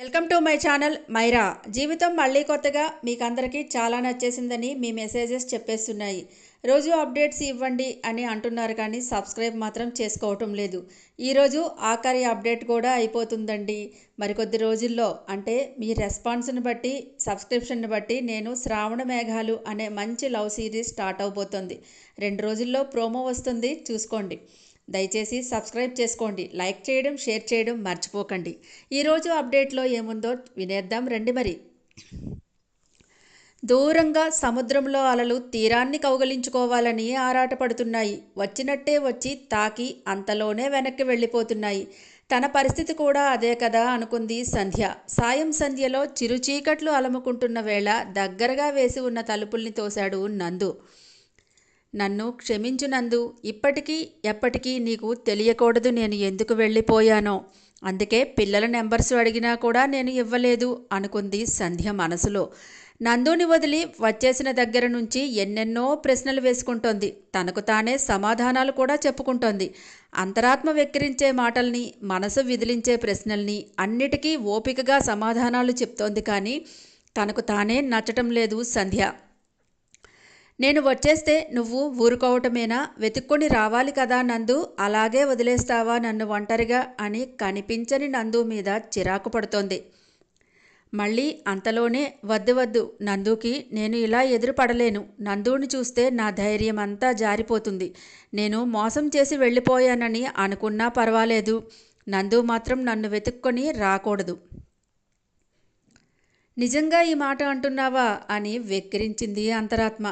Welcome to my channel Myra. జీవితం మళ్ళీ కొత్తగా మీకు అందరికీ చాలా నచ్చేసిందని మీ మెసేజెస్ చెప్పేస్తున్నాయి. రోజు అప్డేట్స్ ఇవ్వండి అని అంటున్నారు కానీ సబ్స్క్రైబ్ మాత్రం చేసుకోవటం లేదు. ఈరోజు ఆఖరి అప్డేట్ కూడా అయిపోతుందండి. మరికొద్ది రోజుల్లో అంటే మీ రెస్పాన్స్ని బట్టి సబ్స్క్రిప్షన్ని బట్టి నేను శ్రావణ మేఘాలు అనే మంచి లవ్ సిరీస్ స్టార్ట్ అవబోతుంది. రెండు రోజుల్లో ప్రోమో వస్తుంది. చూసుకోండి. దయచేసి సబ్స్క్రైబ్ చేసుకోండి లైక్ చేయడం షేర్ చేయడం మర్చిపోకండి. ఈరోజు అప్డేట్లో ఏముందో వినేద్దాం రండి మరి. దూరంగా సముద్రంలో అలలు తీరాన్ని కౌగలించుకోవాలని ఆరాటపడుతున్నాయి. వచ్చినట్టే వచ్చి తాకి అంతలోనే వెనక్కి వెళ్ళిపోతున్నాయి. తన పరిస్థితి కూడా అదే కదా అనుకుంది సంధ్య. సాయం సంధ్యలో చిరుచీకట్లు అలముకుంటున్న వేళ దగ్గరగా వేసి ఉన్న తలుపుల్ని తోశాడు నందు. నన్ను క్షమించునందు. ఇప్పటికీ ఎప్పటికీ నీకు తెలియకూడదు నేను ఎందుకు వెళ్ళిపోయానో. అందుకే పిల్లల నెంబర్స్ అడిగినా కూడా నేను ఇవ్వలేదు అనుకుంది సంధ్య మనసులో. నందుని వదిలి వచ్చేసిన దగ్గర నుంచి ఎన్నెన్నో ప్రశ్నలు వేసుకుంటోంది. తనకు తానే సమాధానాలు కూడా చెప్పుకుంటోంది. అంతరాత్మ వెక్కిరించే మాటల్ని మనసు విదిలించే ప్రశ్నల్ని అన్నిటికీ ఓపికగా సమాధానాలు చెప్తోంది కానీ తనకు తానే నచ్చటం లేదు సంధ్య. నేను వచ్చేస్తే నువ్వు ఊరుకోవటమేనా? వెతుక్కొని రావాలి కదా నందు. అలాగే వదిలేస్తావా నన్ను ఒంటరిగా అని కనిపించని నందు మీద చిరాకు పడుతోంది. మళ్ళీ అంతలోనే వద్దు వద్దు నందుకి నేను ఇలా ఎదురుపడలేను. నందుని చూస్తే నా ధైర్యం అంతా జారిపోతుంది. నేను మోసం చేసి వెళ్ళిపోయానని అనుకున్నా పర్వాలేదు. నందు మాత్రం నన్ను వెతుక్కొని రాకూడదు. నిజంగా ఈ మాట అంటున్నావా? అని వెక్కిరించింది అంతరాత్మ.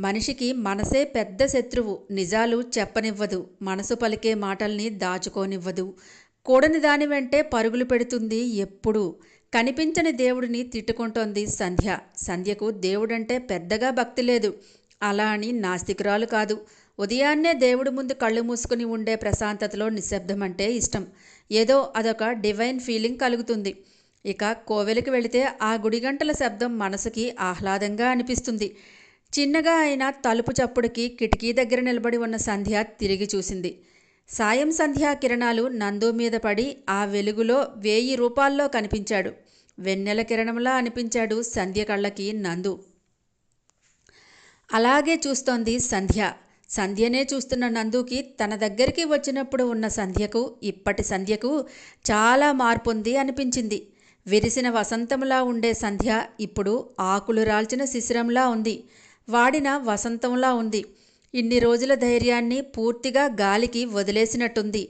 మనిషికి మనసే పెద్ద శత్రువు. నిజాలు చెప్పనివ్వదు. మనసు పలికే మాటల్ని దాచుకోనివ్వదు. కూడని దాని వెంటే పరుగులు పెడుతుంది ఎప్పుడూ. కనిపించని దేవుడిని తిట్టుకుంటోంది సంధ్య. సంధ్యకు దేవుడంటే పెద్దగా భక్తి లేదు. అలా అని నాస్తికురాలు కాదు. ఉదయాన్నే దేవుడి ముందు కళ్ళు మూసుకుని ఉండే ప్రశాంతతలో నిశ్శబ్దం అంటే ఇష్టం. ఏదో అదొక డివైన్ ఫీలింగ్ కలుగుతుంది. ఇక కోవెలకి వెళితే ఆ గుడిగంటల శబ్దం మనసుకి ఆహ్లాదంగా అనిపిస్తుంది. చిన్నగా అయిన తలుపు చప్పుడుకి కిటికీ దగ్గర నిలబడి ఉన్న సంధ్య తిరిగి చూసింది. సాయం సంధ్యా కిరణాలు నందు మీద పడి ఆ వెలుగులో వేయి రూపాల్లో కనిపించాడు. వెన్నెల కిరణంలా అనిపించాడు సంధ్య కళ్ళకి నందు. అలాగే చూస్తోంది సంధ్య. సంధ్యనే చూస్తున్న నందుకి తన దగ్గరికి వచ్చినప్పుడు ఉన్న సంధ్యకు ఇప్పటి సంధ్యకు చాలా మార్పుంది అనిపించింది. విరిసిన వసంతంలా ఉండే సంధ్య ఇప్పుడు ఆకులు రాల్చిన శిశిరంలా ఉంది. వాడిన వసంతంలా ఉంది. ఇన్ని రోజుల ధైర్యాన్ని పూర్తిగా గాలికి వదిలేసినట్టుంది.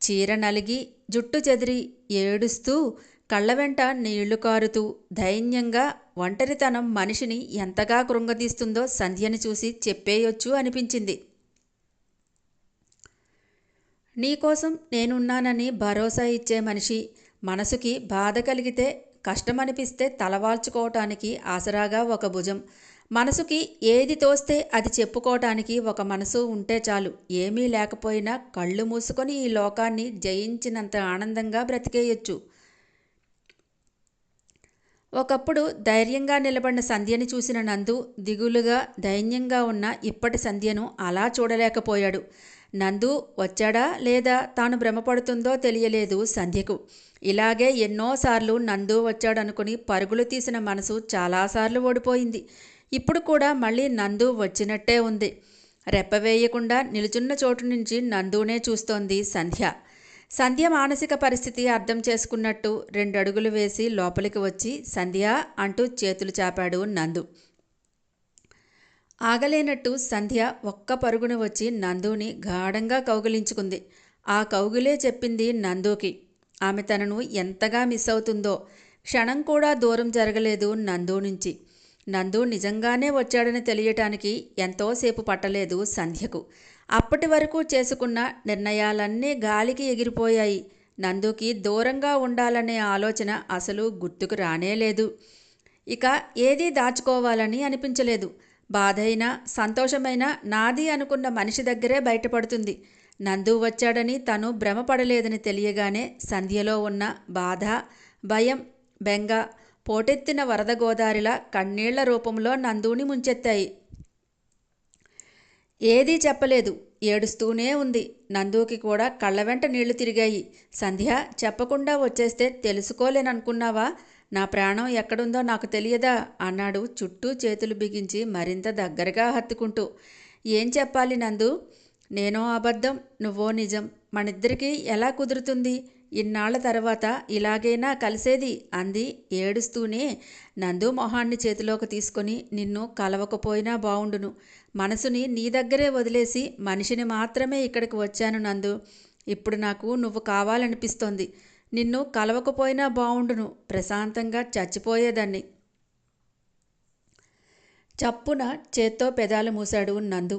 చీర నలిగి జుట్టు చెదిరి ఏడుస్తూ కళ్ళ వెంట నీళ్ళు కారుతూ ధైన్యంగా ఒంటరితనం మనిషిని ఎంతగా కృంగదీస్తుందో సంధ్యని చూసి చెప్పేయొచ్చు అనిపించింది. నీకోసం నేనున్నానని భరోసా ఇచ్చే మనిషి మనసుకి బాధ కలిగితే కష్టమనిపిస్తే తలవాల్చుకోవటానికి ఆసరాగా ఒక భుజం. మనసుకి ఏది తోస్తే అది చెప్పుకోవటానికి ఒక మనసు ఉంటే చాలు. ఏమీ లేకపోయినా కళ్ళు మూసుకొని ఈ లోకాన్ని జయించినంత ఆనందంగా బ్రతికేయొచ్చు. ఒకప్పుడు ధైర్యంగా నిలబడిన సంధ్యని చూసిన నందు దిగులుగా దైన్యంగా ఉన్న ఇప్పటి సంధ్యను అలా చూడలేకపోయాడు. నందు వచ్చాడా లేదా తాను భ్రమపడుతుందో తెలియలేదు సంధ్యకు. ఇలాగే ఎన్నోసార్లు నందు వచ్చాడనుకుని పరుగులు తీసిన మనసు చాలాసార్లు ఓడిపోయింది. ఇప్పుడు కూడా మళ్ళీ నందు వచ్చినట్టే ఉంది. రెప్పవేయకుండా నిలుచున్న చోటు నుంచి నందునే చూస్తోంది సంధ్య. సంధ్య మానసిక పరిస్థితి అర్థం చేసుకున్నట్టు రెండు అడుగులు వేసి లోపలికి వచ్చి సంధ్య అంటూ చేతులు చాపాడు నందు. ఆగలేనట్టు సంధ్య ఒక్క పరుగున వచ్చి నందుని గాఢంగా కౌగిలించుకుంది. ఆ కౌగిలే చెప్పింది నందుకి. ఆమె తనను ఎంతగా మిస్ అవుతుందో క్షణం కూడా దూరం జరగలేదు నందు నుంచి. నందు నిజంగానే వచ్చాడని తెలియటానికి ఎంతోసేపు పట్టలేదు సంధ్యకు. అప్పటి వరకు చేసుకున్న నిర్ణయాలన్నీ గాలికి ఎగిరిపోయాయి. నందుకి దూరంగా ఉండాలనే ఆలోచన అసలు గుర్తుకు రానేలేదు ఇక ఏదీ దాచుకోవాలని అనిపించలేదు. బాధైనా సంతోషమైనా నాది అనుకున్న మనిషి దగ్గరే బయటపడుతుంది. నందు వచ్చాడని తను భ్రమపడలేదని తెలియగానే సంధ్యలో ఉన్న బాధ భయం బెంగ పోటెత్తిన వరద గోదారిలా కన్నీళ్ళ రూపంలో నందుని ముంచెత్తాయి. ఏదీ చెప్పలేదు. ఏడుస్తూనే ఉంది. నందుకి కూడా కళ్ళ వెంట నీళ్ళు తిరిగాయి. సంధ్య చెప్పకుండా వచ్చేస్తే తెలుసుకోలేననుకున్నావా? నా ప్రాణం ఎక్కడుందో నాకు తెలియదా? అన్నాడు చుట్టూ చేతులు బిగించి మరింత దగ్గరగా హత్తుకుంటూ. ఏం చెప్పాలి నందు? నేనో అబద్ధం నువ్వో నిజం. మనిద్దరికీ ఎలా కుదురుతుంది? ఇన్నాళ్ళ తర్వాత ఇలాగైనా కలిసేది అంది. ఏడుస్తూనే నందు మొహాన్ని చేతిలోకి తీసుకొని నిన్ను కలవకపోయినా బావుండును. మనసుని నీ దగ్గరే వదిలేసి మనిషిని మాత్రమే ఇక్కడికి వచ్చాను నందు. ఇప్పుడు నాకు నువ్వు కావాలనిపిస్తోంది. నిన్ను కలవకపోయినా బావుండును. ప్రశాంతంగా చచ్చిపోయేదాన్ని. చప్పున చేత్తో పెదాలు మూశాడు నందు.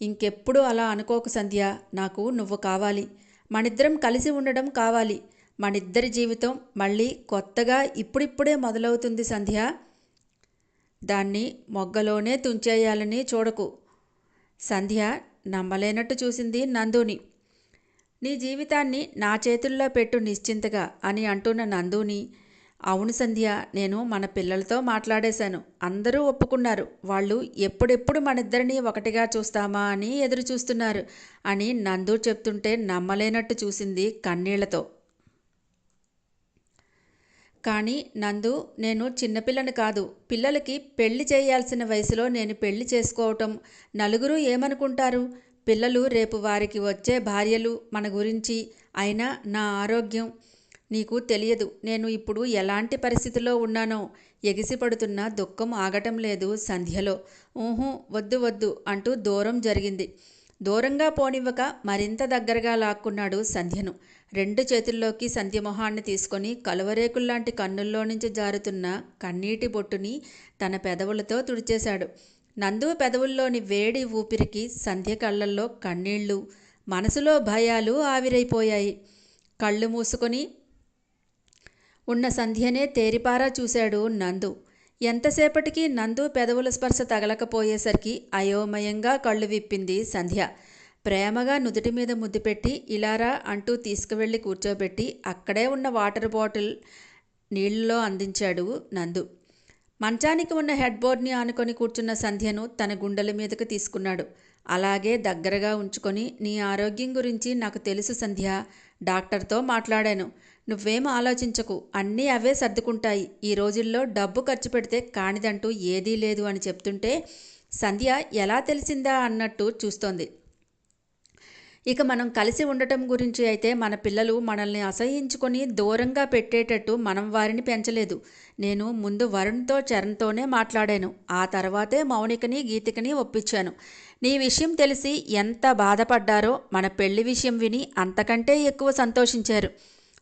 ఇంకెప్పుడు అలా అనుకోకు సంధ్య. నాకు నువ్వు కావాలి. మనిద్దరం కలిసి ఉండడం కావాలి. మనిద్దరి జీవితం మళ్ళీ కొత్తగా ఇప్పుడిప్పుడే మొదలవుతుంది సంధ్య. దాన్ని మొగ్గలోనే తుంచేయాలని చూడకు. సంధ్య నమ్మలేనట్టు చూసింది నందుని. నీ జీవితాన్ని నా చేతుల్లో పెట్టు నిశ్చింతగా అని అంటున్న నందుని. అవును సంధ్య నేను మన పిల్లలతో మాట్లాడేశాను. అందరూ ఒప్పుకున్నారు. వాళ్ళు ఎప్పుడెప్పుడు మనిద్దరినీ ఒకటిగా చూస్తామా అని ఎదురు చూస్తున్నారు అని నందు చెప్తుంటే నమ్మలేనట్టు చూసింది కన్నీళ్ళతో. కానీ నందు నేను చిన్నపిల్లని కాదు. పిల్లలకి పెళ్ళి చేయాల్సిన వయసులో నేను పెళ్ళి చేసుకోవటం నలుగురు ఏమనుకుంటారు? పిల్లలు రేపు వారికి వచ్చే భార్యలు మన గురించి అయినా నా ఆరోగ్యం నీకు తెలియదు. నేను ఇప్పుడు ఎలాంటి పరిస్థితిలో ఉన్నానో. ఎగిసిపడుతున్న దుఃఖం ఆగటం లేదు సంధ్యలో. ఊహు వద్దు వద్దు అంటూ దూరం జరిగింది. దూరంగా పోనివ్వక మరింత దగ్గరగా లాక్కున్నాడు సంధ్యను. రెండు చేతుల్లోకి సంధ్యమొహాన్ని తీసుకొని కలువరేకుల్లాంటి కన్నుల్లో నుంచి జారుతున్న కన్నీటి బొట్టుని తన పెదవులతో తుడిచేశాడు. నందు పెదవుల్లోని వేడి ఊపిరికి సంధ్య కళ్ళల్లో కన్నీళ్ళు మనసులో భయాలు ఆవిరైపోయాయి. కళ్ళు మూసుకొని ఉన్న సంధ్యనే తేరిపారా చూశాడు నందు. ఎంతసేపటికి నందు పెదవుల స్పర్శ తగలకపోయేసరికి అయోమయంగా కళ్ళు విప్పింది సంధ్య. ప్రేమగా నుదుటి మీద ముద్దు పెట్టి ఇలారా అంటూ తీసుకువెళ్ళి కూర్చోబెట్టి అక్కడే ఉన్న వాటర్ బాటిల్ నీళ్ళలో అందించాడు నందు. మంచానికి ఉన్న హెడ్ బోర్డ్ని ఆనుకొని కూర్చున్న సంధ్యను తన గుండెల మీదకు తీసుకున్నాడు. అలాగే దగ్గరగా ఉంచుకొని నీ ఆరోగ్యం గురించి నాకు తెలుసు సంధ్య డాక్టర్తో మాట్లాడాను. నువ్వేం ఆలోచించకు. అన్నీ అవే సర్దుకుంటాయి. ఈ రోజుల్లో డబ్బు ఖర్చు పెడితే కానిదంటూ ఏదీ లేదు అని చెప్తుంటే సంధ్య ఎలా తెలిసిందా అన్నట్టు చూస్తోంది. ఇక మనం కలిసి ఉండటం గురించి అయితే మన పిల్లలు మనల్ని అసహించుకొని దూరంగా పెట్టేటట్టు మనం వారిని పెంచలేదు. నేను ముందు వరుణ్తో చరణ్తోనే మాట్లాడాను. ఆ తర్వాతే మౌనికని గీతికని ఒప్పించాను. నీ విషయం తెలిసి ఎంత బాధపడ్డారో మన పెళ్ళి విషయం విని అంతకంటే ఎక్కువ సంతోషించారు.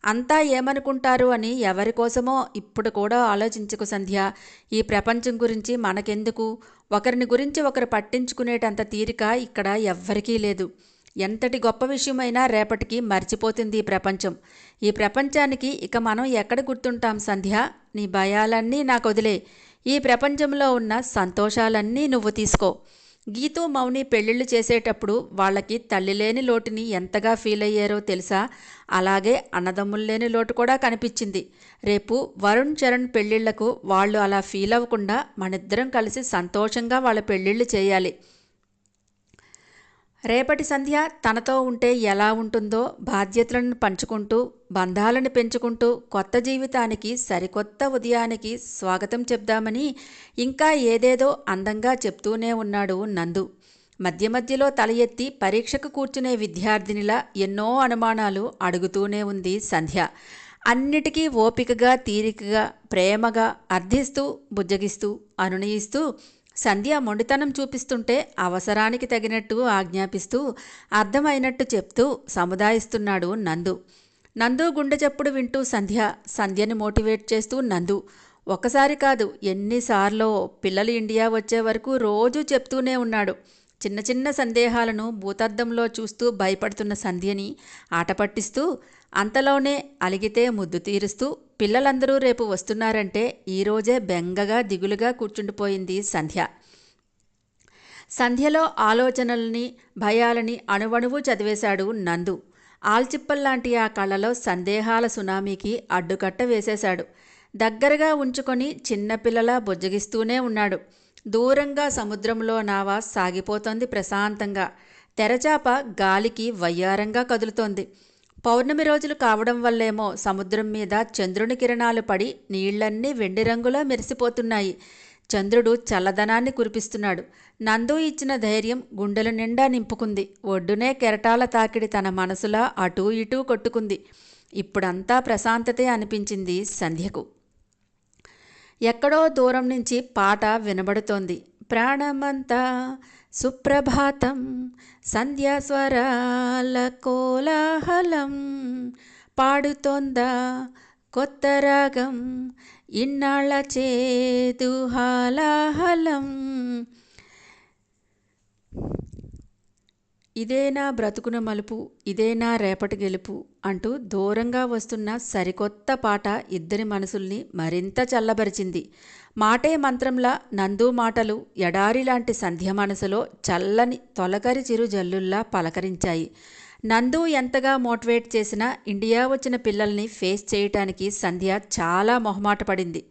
అంతా ఏమనుకుంటారు అని ఎవరి కోసమో ఇప్పుడు కూడా ఆలోచించకు సంధ్య. ఈ ప్రపంచం గురించి మనకెందుకు? ఒకరిని గురించి ఒకరు పట్టించుకునేటంత తీరిక ఇక్కడ ఎవ్వరికీ లేదు. ఎంతటి గొప్ప విషయమైనా రేపటికి మర్చిపోతుంది ఈ ప్రపంచం. ఈ ప్రపంచానికి ఇక మనం ఎక్కడ గుర్తుంటాం సంధ్య? నీ భయాలన్నీ నాకు వదిలే ఈ ప్రపంచంలో ఉన్న సంతోషాలన్నీ నువ్వు తీసుకో. గీతూ మౌని పెళ్ళిళ్ళు చేసేటప్పుడు వాళ్ళకి తల్లి లేని లోటుని ఎంతగా ఫీల్ అయ్యారో తెలుసా? అలాగే అన్నదమ్ములు లేని లోటు కూడా కనిపించింది. రేపు వరుణ్ చరణ్ పెళ్ళిళ్ళకు వాళ్ళు అలా ఫీల్ అవ్వకుండా మనిద్దరం కలిసి సంతోషంగా వాళ్ళ పెళ్ళిళ్ళు చేయాలి. రేపటి సంధ్య తనతో ఉంటే ఎలా ఉంటుందో బాధ్యతలను పంచుకుంటూ బంధాలను పెంచుకుంటూ కొత్త జీవితానికి సరికొత్త ఉదయానికి స్వాగతం చెప్దామని ఇంకా ఏదేదో అందంగా చెప్తూనే ఉన్నాడు నందు. మధ్య మధ్యలో తల ఎత్తి పరీక్షకు కూర్చునే విద్యార్థినిలా ఎన్నో అనుమానాలు అడుగుతూనే ఉంది సంధ్య. అన్నిటికీ ఓపికగా తీరికగా ప్రేమగా అర్థిస్తూ బుజ్జగిస్తూ అనునయిస్తూ సంధ్య మొండితనం చూపిస్తుంటే అవసరానికి తగినట్టు ఆజ్ఞాపిస్తూ అర్థమైనట్టు చెప్తూ సముదాయిస్తున్నాడు నందు. నందు గుండె చప్పుడు వింటూ సంధ్య సంధ్యని మోటివేట్ చేస్తూ నందు. ఒకసారి కాదు ఎన్నిసార్లో పిల్లలు ఇండియా వచ్చే వరకు రోజూ చెప్తూనే ఉన్నాడు. చిన్న చిన్న సందేహాలను భూతద్దంలో చూస్తూ భయపడుతున్న సంధ్యని ఆటపట్టిస్తూ అంతలోనే అలిగితే ముద్దు తీరుస్తూ పిల్లలందరూ రేపు వస్తున్నారంటే ఈరోజే బెంగగా దిగులుగా కూర్చుండిపోయింది సంధ్య. సంధ్యలో ఆలోచనల్ని భయాలని అణువణువు చదివేశాడు నందు. ఆల్చిప్పల్లాంటి ఆ కళ్ళలో సందేహాల సునామీకి అడ్డుకట్ట వేసేశాడు. దగ్గరగా ఉంచుకొని చిన్నపిల్లలా బుజ్జగిస్తూనే ఉన్నాడు. దూరంగా సముద్రంలో నావ సాగిపోతోంది ప్రశాంతంగా. తెరచాప గాలికి వయ్యారంగా కదులుతోంది. పౌర్ణమి రోజులు కావడం వల్లేమో సముద్రం మీద చంద్రుని కిరణాలు పడి నీళ్ళన్నీ వెండి రంగులా మెరిసిపోతున్నాయి. చంద్రుడు చల్లదనాన్ని కురిపిస్తున్నాడు. నందు ఇచ్చిన ధైర్యం గుండెల నిండా నింపుకుంది. ఒడ్డునే కెరటాల తాకిడి తన మనసులా అటూ ఇటూ కొట్టుకుంది. ఇప్పుడంతా ప్రశాంతతే అనిపించింది సంధ్యకు. ఎక్కడో దూరం నుంచి పాట వినబడుతోంది. ప్రాణమంతా సుప్రభాతం సంధ్యాస్వరాల కోలాహలం పాడుతోందా కొత్త రాగం ఇన్నాళ్ళ చేదు హాలాహలం. ఇదేనా బ్రతుకున మలుపు ఇదేనా రేపటి గెలుపు అంటూ దూరంగా వస్తున్న సరికొత్త పాట ఇద్దరి మనసుల్ని మరింత చల్లబరిచింది. మాటే మంత్రంలా నందు మాటలు ఎడారి లాంటి సంధ్య మనసులో చల్లని తొలకరి చిరు జల్లుల్లా పలకరించాయి. నందు ఎంతగా మోటివేట్ చేసినా ఇండియా వచ్చిన పిల్లల్ని ఫేస్ చేయటానికి సంధ్య చాలా మొహమాట పడింది.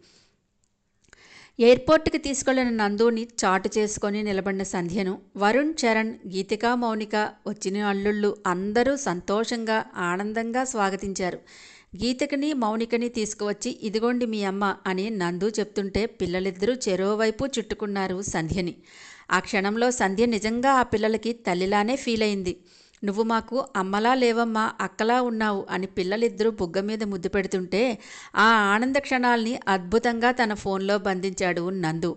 ఎయిర్పోర్ట్కి తీసుకెళ్ళిన నందుని చాటు చేసుకొని నిలబడిన సంధ్యను వరుణ్ చరణ్ గీతికా మౌనిక వచ్చిన అల్లుళ్ళు అందరూ సంతోషంగా ఆనందంగా స్వాగతించారు. గీతకిని మౌనికని తీసుకువచ్చి ఇదిగోండి మీ అమ్మ అని నందు చెప్తుంటే పిల్లలిద్దరూ చెరోవైపు చుట్టుకున్నారు సంధ్యని. ఆ క్షణంలో సంధ్య నిజంగా ఆ పిల్లలకి తల్లిలానే ఫీల్ అయింది నువ్వు మాకు అమ్మలా లేవమ్మా అక్కలా ఉన్నావు అని పిల్లలిద్దరూ బుగ్గ మీద ముద్దు పెడుతుంటే ఆ ఆనంద క్షణాల్ని అద్భుతంగా తన ఫోన్లో బంధించాడు నందు.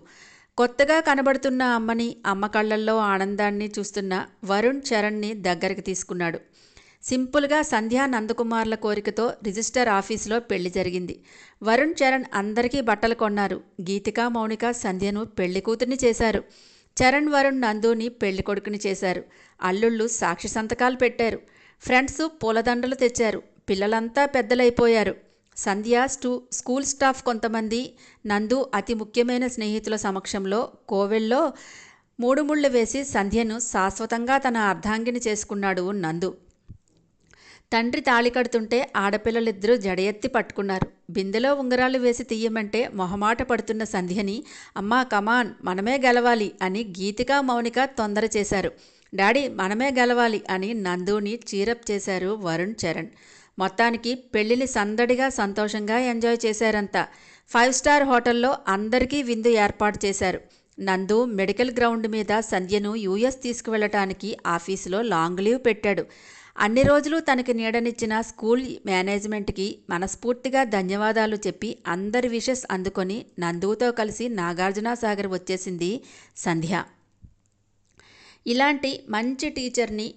కొత్తగా కనబడుతున్న అమ్మని అమ్మ కళ్ళల్లో ఆనందాన్ని చూస్తున్న వరుణ్ చరణ్ని దగ్గరికి తీసుకున్నాడు. సింపుల్గా సంధ్యా నందకుమార్ల కోరికతో రిజిస్టర్ ఆఫీసులో పెళ్ళి జరిగింది. వరుణ్ చరణ్ అందరికీ బట్టలు కొన్నారు. గీతిక మౌనిక సంధ్యను పెళ్ళి కూతుర్ని చేశారు. చరణ్ వరుణ్ నందుని పెళ్ళి కొడుకుని చేశారు. అల్లుళ్ళు సాక్షి సంతకాలు పెట్టారు. ఫ్రెండ్స్ పూలదండలు తెచ్చారు. పిల్లలంతా పెద్దలైపోయారు. సంధ్య స్టూ స్కూల్ స్టాఫ్ కొంతమంది నందు అతి ముఖ్యమైన స్నేహితుల సమక్షంలో కోవెల్లో మూడు ముళ్ళు వేసి సంధ్యను శాశ్వతంగా తన అర్ధాంగిని చేసుకున్నాడు నందు. తండ్రి తాళి కడుతుంటే ఆడపిల్లలిద్దరూ జడయెత్తి పట్టుకున్నారు. బిందెలో ఉంగరాలు వేసి తీయమంటే మొహమాట పడుతున్న సంధ్యని అమ్మా కమాన్ మనమే గెలవాలి అని గీతిక మౌనిక తొందర చేశారు. డాడీ మనమే గెలవాలి అని నందుని చీరప్ చేశారు వరుణ్ చరణ్. మొత్తానికి పెళ్ళిని సందడిగా సంతోషంగా ఎంజాయ్ చేశారంతా. ఫైవ్ స్టార్ హోటల్లో అందరికీ విందు ఏర్పాటు చేశారు. నందు మెడికల్ గ్రౌండ్ మీద సంధ్యను యూఎస్ తీసుకువెళ్ళటానికి ఆఫీసులో లాంగ్ లీవ్ పెట్టాడు. అన్ని రోజులు తనకి నీడనిచ్చిన స్కూల్ మేనేజ్మెంట్కి మనస్ఫూర్తిగా ధన్యవాదాలు చెప్పి అందరి విషెస్ అందుకొని నందుతో కలిసి నాగార్జున సాగర్ వచ్చేసింది సంధ్య. ఇలాంటి మంచి టీచర్ని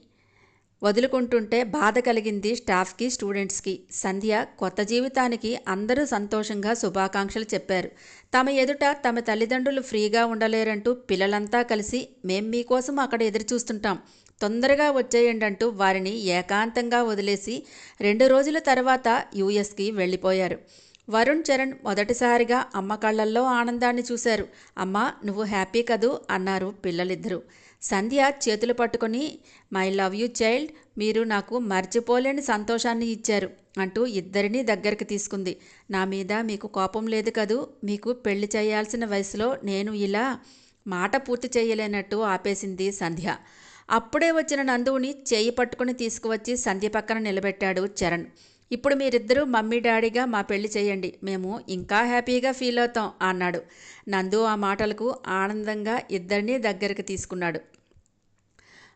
వదులుకుంటుంటే బాధ కలిగింది స్టాఫ్కి స్టూడెంట్స్కి. సంధ్య కొత్త జీవితానికి అందరూ సంతోషంగా శుభాకాంక్షలు చెప్పారు. తమ ఎదుట తమ తల్లిదండ్రులు ఫ్రీగా ఉండలేరంటూ పిల్లలంతా కలిసి మేం మీకోసం అక్కడ ఎదురు చూస్తుంటాం తొందరగా వచ్చేయండి అంటూ వారిని ఏకాంతంగా వదిలేసి రెండు రోజుల తర్వాత యూఎస్కి వెళ్ళిపోయారు. వరుణ్ చరణ్ మొదటిసారిగా అమ్మ కళ్ళల్లో ఆనందాన్ని చూశారు. అమ్మ నువ్వు హ్యాపీ కదూ? అన్నారు పిల్లలిద్దరూ. సంధ్య చేతులు పట్టుకొని మై లవ్ యూ చైల్డ్ మీరు నాకు మర్చిపోలేని సంతోషాన్ని ఇచ్చారు అంటూ ఇద్దరినీ దగ్గరికి తీసుకుంది. నా మీద మీకు కోపం లేదు కదూ? మీకు పెళ్ళి చేయాల్సిన వయసులో నేను ఇలా మాట పూర్తి చేయలేనట్టు ఆపేసింది సంధ్య. అప్పుడే వచ్చిన నందువుని చేయి పట్టుకుని తీసుకువచ్చి సంధ్య పక్కన నిలబెట్టాడు చరణ్. ఇప్పుడు మీరిద్దరూ మమ్మీ డాడీగా మా పెళ్ళి చేయండి. మేము ఇంకా హ్యాపీగా ఫీల్ అవుతాం అన్నాడు. నందు ఆ మాటలకు ఆనందంగా ఇద్దరినీ దగ్గరికి తీసుకున్నాడు.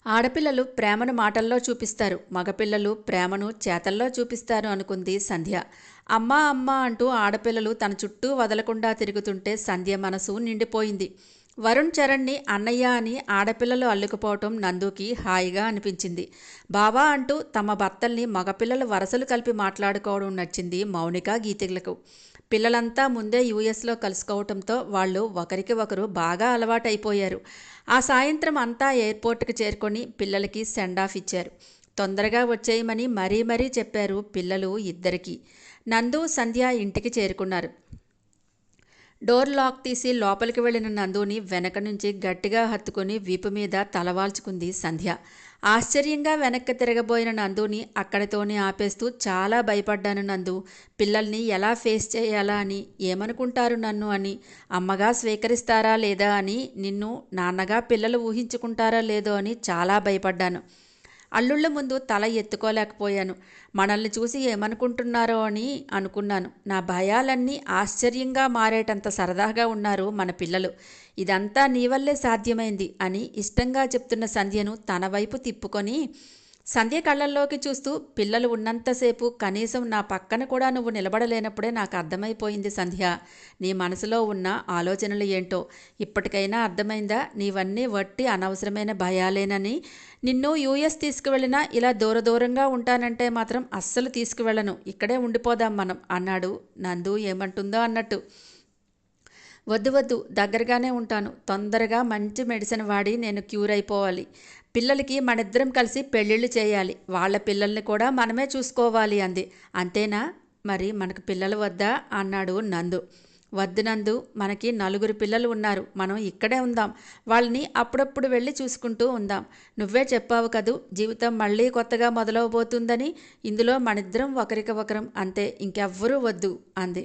ఆడపిల్లలు ప్రేమను మాటల్లో చూపిస్తారు. మగపిల్లలు ప్రేమను చేతల్లో చూపిస్తారు అనుకుంది సంధ్య. అమ్మా అమ్మ అంటూ ఆడపిల్లలు తన చుట్టూ వదలకుండా తిరుగుతుంటే సంధ్య మనసు నిండిపోయింది. వరుణ్ చరణ్ని అన్నయ్య అని ఆడపిల్లలు అల్లుకుపోవటం నందుకి హాయిగా అనిపించింది. బావా అంటూ తమ భర్తల్ని మగపిల్లలు వరసలు కలిపి మాట్లాడుకోవడం నచ్చింది మౌనిక గీతికలకు పిల్లలంతా ముందే యూఎస్లో కలుసుకోవటంతో వాళ్ళు ఒకరికి ఒకరు బాగా అలవాటైపోయారు. ఆ సాయంత్రం అంతా ఎయిర్పోర్ట్కి చేరుకొని పిల్లలకి సెండ్ ఆఫ్ ఇచ్చారు. తొందరగా వచ్చేయమని మరీ మరీ చెప్పారు పిల్లలు ఇద్దరికీ. నందు సంధ్య ఇంటికి చేరుకున్నారు. డోర్ లాక్ తీసి లోపలికి వెళ్ళిన నందుని వెనక నుంచి గట్టిగా హత్తుకుని వీపు మీద తలవాల్చుకుంది సంధ్య. ఆశ్చర్యంగా వెనక్కి తిరగబోయిన నందుని అక్కడితోనే ఆపేస్తూ చాలా భయపడ్డాను నందు. పిల్లల్ని ఎలా ఫేస్ చేయాలా అని ఏమనుకుంటారు నన్ను అని అమ్మగా స్వీకరిస్తారా లేదా అని నిన్ను నాన్నగా పిల్లలు ఊహించుకుంటారా లేదో అని చాలా భయపడ్డాను. అల్లుళ్ళ ముందు తల ఎత్తుకోలేకపోయాను. మనల్ని చూసి ఏమనుకుంటున్నారో అని అనుకున్నాను. నా భయాలన్నీ ఆశ్చర్యంగా మారేటంత సరదాగా ఉన్నారు మన పిల్లలు. ఇదంతా నీ వల్లే సాధ్యమైంది అని ఇష్టంగా చెప్తున్న సంధ్యను తన వైపు తిప్పుకొని సంధ్య కళ్ళల్లోకి చూస్తూ పిల్లలు ఉన్నంతసేపు కనీసం నా పక్కన కూడా నువ్వు నిలబడలేనప్పుడే నాకు అర్థమైపోయింది సంధ్య. నీ మనసులో ఉన్న ఆలోచనలు ఏంటో? ఇప్పటికైనా అర్థమైందా? నీవన్నీ వట్టి అనవసరమైన భయాలేనని? నిన్ను యూఎస్ తీసుకువెళ్ళినా ఇలా దూర దూరంగా ఉంటానంటే మాత్రం అస్సలు తీసుకువెళ్ళను. ఇక్కడే ఉండిపోదాం మనం అన్నాడు నందు ఏమంటుందో అన్నట్టు. వద్దు వద్దు దగ్గరగానే ఉంటాను. తొందరగా మంచి మెడిసిన్ వాడి నేను క్యూర్ అయిపోవాలి. పిల్లలకి మనిద్దరం కలిసి పెళ్ళిళ్ళు చేయాలి. వాళ్ళ పిల్లల్ని కూడా మనమే చూసుకోవాలి అంది. అంతేనా? మరి మనకు పిల్లలు వద్దా అన్నాడు నందు. వద్దు నందు మనకి నలుగురు పిల్లలు ఉన్నారు. మనం ఇక్కడే ఉందాం. వాళ్ళని అప్పుడప్పుడు వెళ్ళి చూసుకుంటూ ఉందాం. నువ్వే చెప్పావు కదూ జీవితం మళ్ళీ కొత్తగా మొదలవబోతుందని. ఇందులో మనిద్దరం ఒకరికి ఒకరం అంతే. ఇంకెవ్వరూ వద్దు అంది.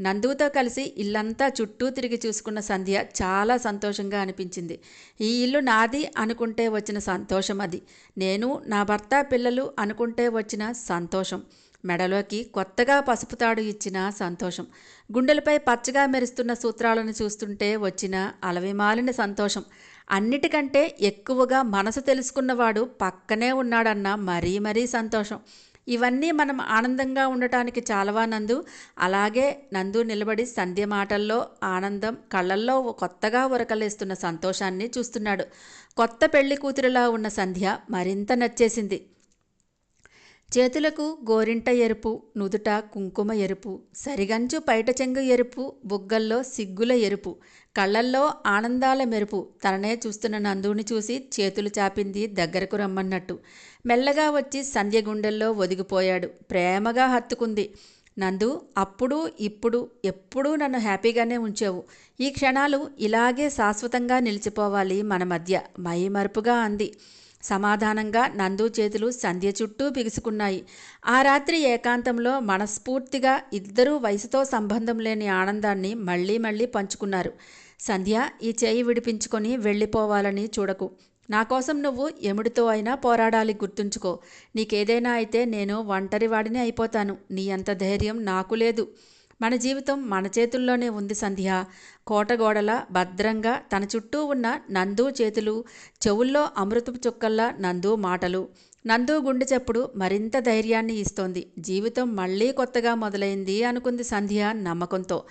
నందుతో కలిసి ఇల్లంతా చుట్టూ తిరిగి చూసుకున్న సంధ్య చాలా సంతోషంగా అనిపించింది. ఈ ఇల్లు నాది అనుకుంటే వచ్చిన సంతోషం అది. నేను నా భర్త పిల్లలు అనుకుంటే వచ్చిన సంతోషం. మెడలోకి కొత్తగా పసుపు తాడు ఇచ్చిన సంతోషం. గుండెలపై పచ్చగా మెరుస్తున్న సూత్రాలను చూస్తుంటే వచ్చిన అలవిమాలిన సంతోషం. అన్నిటికంటే ఎక్కువగా మనసు తెలుసుకున్నవాడు పక్కనే ఉన్నాడన్న మరీ మరీ సంతోషం. ఇవన్నీ మనం ఆనందంగా ఉండటానికి చాలవా నందు? అలాగే నందు నిలబడి సంధ్య మాటల్లో ఆనందం కళ్ళల్లో కొత్తగా ఉరకలేస్తున్న సంతోషాన్ని చూస్తున్నాడు. కొత్త పెళ్ళి కూతురులా ఉన్న సంధ్య మరింత నచ్చేసింది. చేతులకు గోరింట ఎరుపు నుదుట కుంకుమ ఎరుపు సరిగంచు పైట చెంగు ఎరుపు బుగ్గల్లో సిగ్గుల ఎరుపు కళ్ళల్లో ఆనందాల మెరుపు. తననే చూస్తున్న నందుని చూసి చేతులు చాపింది దగ్గరకు రమ్మన్నట్టు. మెల్లగా వచ్చి సంధ్య గుండెల్లో ఒదిగిపోయాడు. ప్రేమగా హత్తుకుంది. నందు అప్పుడు ఇప్పుడు ఎప్పుడూ నన్ను హ్యాపీగానే ఉంచావు. ఈ క్షణాలు ఇలాగే శాశ్వతంగా నిలిచిపోవాలి మన మధ్య. మైమరుపుగా అంది. సమాధానంగా నందు చేతులు సంధ్య చుట్టూ బిగుసుకున్నాయి. ఆ రాత్రి ఏకాంతంలో మనస్ఫూర్తిగా ఇద్దరూ వయసుతో సంబంధం లేని ఆనందాన్ని మళ్ళీ మళ్ళీ పంచుకున్నారు. సంధ్య ఈ చేయి విడిపించుకొని వెళ్ళిపోవాలని చూడకు. నా కోసం నువ్వు ఎముడితో అయినా పోరాడాలి గుర్తుంచుకో. నీకేదైనా అయితే నేను ఒంటరివాడిని అయిపోతాను. నీ అంత ధైర్యం నాకు లేదు. మన జీవితం మన చేతుల్లోనే ఉంది సంధ్య. కోటగోడల భద్రంగా తన చుట్టూ ఉన్న నందు చేతులు చెవుల్లో అమృతపు చుక్కల్లా నందు మాటలు. నందు గుండె చప్పుడు మరింత ధైర్యాన్ని ఇస్తోంది. జీవితం మళ్ళీ కొత్తగా మొదలైంది అనుకుంది సంధ్య నమ్మకంతో.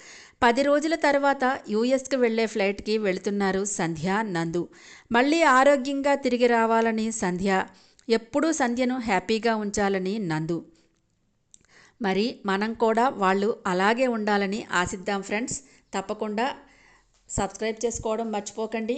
పది రోజుల తర్వాత యూఎస్కి వెళ్ళే ఫ్లైట్కి వెళుతున్నారు సంధ్య నందు. మళ్ళీ ఆరోగ్యంగా తిరిగి రావాలని సంధ్య. ఎప్పుడూ సంధ్యను హ్యాపీగా ఉంచాలని నందు. మరి మనం కూడా వాళ్ళు అలాగే ఉండాలని ఆశిద్దాం ఫ్రెండ్స్. తప్పకుండా సబ్స్క్రైబ్ చేసుకోవడం మర్చిపోకండి.